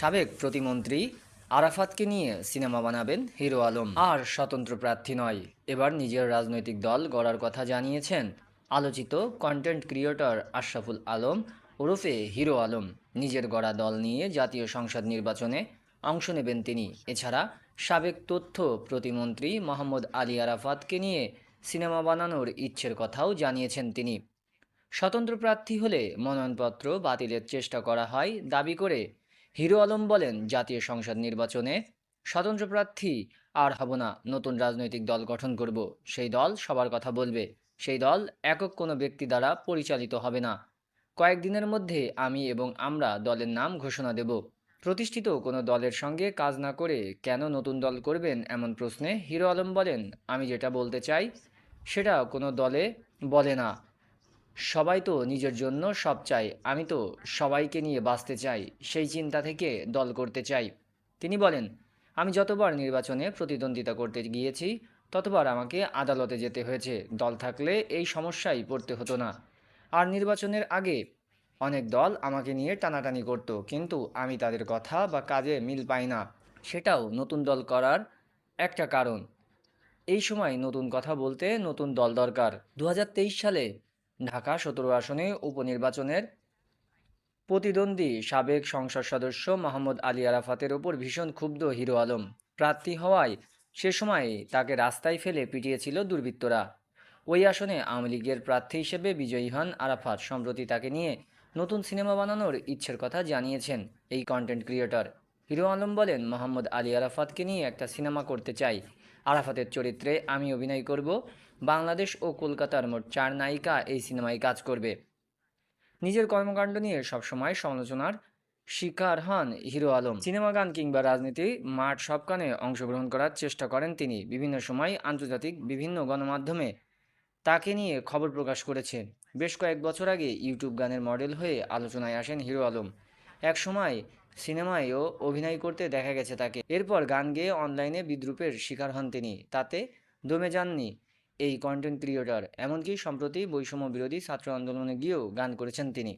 সাবেক প্রতিমন্ত্রী আরাফাতকে নিয়ে সিনেমা বানাবেন হিরো আলম। আর স্বতন্ত্র প্রার্থী নয়। এবার নিজের রাজনৈতিক দল গড়ার কথা জানিয়েছেন আলোচিত কন্টেন্ট ক্রিয়েটর আশরাফুল আলম ওরফে হিরো আলম। নিজের গড়া দল নিয়ে জাতীয় সংসদ নির্বাচনে অংশ নেবেন তিনি। এছাড়া সাবেক তথ্য প্রতিমন্ত্রী মোহাম্মদ আলী আরাফাতকে নিয়ে সিনেমা বানানোর ইচ্ছের কথাও জানিয়েছেন তিনি। স্বতন্ত্র প্রার্থী হলে মনোনয়নপত্র বাতিলের চেষ্টা করা হয় দাবি করে হিরো আলম বলেন, জাতীয় সংসদ নির্বাচনে স্বতন্ত্র প্রার্থী আর হব না, নতুন রাজনৈতিক দল গঠন করব। সেই দল সবার কথা বলবে। সেই দল একক কোনো ব্যক্তি দ্বারা পরিচালিত হবে না। কয়েকদিনের মধ্যে আমি এবং আমরা দলের নাম ঘোষণা দেব। প্রতিষ্ঠিত কোনো দলের সঙ্গে কাজ না করে কেন নতুন দল করবেন এমন প্রশ্নে হিরো আলম বলেন, আমি যেটা বলতে চাই, সেটা কোনো দলে বলে না। সবাই তো নিজের জন্য সব চায়। আমি তো সবাইকে নিয়ে বাঁচতে চাই, সেই চিন্তা থেকে দল করতে চাই। তিনি বলেন, আমি যতবার নির্বাচনে প্রতিদ্বন্দ্বিতা করতে গিয়েছি, ততবার আমাকে আদালতে যেতে হয়েছে। দল থাকলে এই সমস্যায় পড়তে হতো না। আর নির্বাচনের আগে অনেক দল আমাকে নিয়ে টানাটানি করত, কিন্তু আমি তাদের কথা বা কাজে মিল পাই না। সেটাও নতুন দল করার একটা কারণ। এই সময় নতুন কথা বলতে নতুন দল দরকার। দু হাজার তেইশ সালে ঢাকা সতেরো আসনে উপনির্বাচনের প্রতিদ্বন্দ্বী সাবেক সংসদ সদস্য মোহাম্মদ আলী আরাফাতের ওপর ভীষণ ক্ষুব্ধ হিরো আলম। প্রার্থী হওয়ায় সে সময় তাকে রাস্তায় ফেলে পিটিয়েছিল দুর্বৃত্তরা। ওই আসনে আওয়ামী লীগের প্রার্থী হিসেবে বিজয়ী হন আরাফাত, সম্প্রতি তাকে নিয়ে নতুন সিনেমা বানানোর ইচ্ছের কথা জানিয়েছেন এই কন্টেন্ট ক্রিয়েটর হিরো আলম বলেন, মোহাম্মদ আলী আরাফাতকে নিয়ে একটা সিনেমা করতে চাই। আরাফাতের চরিত্রে আমি অভিনয় করব। বাংলাদেশ ও কলকাতার মোট চার নায়িকা এই সিনেমায় কাজ করবে। নিজের কর্মকাণ্ড নিয়ে সবসময় সমালোচনার শিকার হন হিরো আলম। সিনেমা গান কিংবা রাজনীতি, মাঠ সবখানে অংশগ্রহণ করার চেষ্টা করেন তিনি। বিভিন্ন সময় আন্তর্জাতিক বিভিন্ন গণমাধ্যমে তাকে নিয়ে খবর প্রকাশ করেছে বেশ কয়েক বছর আগে ইউটিউব গানের মডেল হয়ে আলোচনায় আসেন হিরো আলম। এক সময় সিনেমায়ও অভিনয় করতে দেখা গেছে তাকে। এরপর গান গেয়ে অনলাইনে বিদ্রুপের শিকার হন তিনি। তাতে দমে যাননি এই কন্টেন্ট ক্রিয়েটর এমনকি সম্প্রতি বৈষম্য বিরোধী ছাত্র আন্দোলনে গিয়েও গান করেছেন তিনি।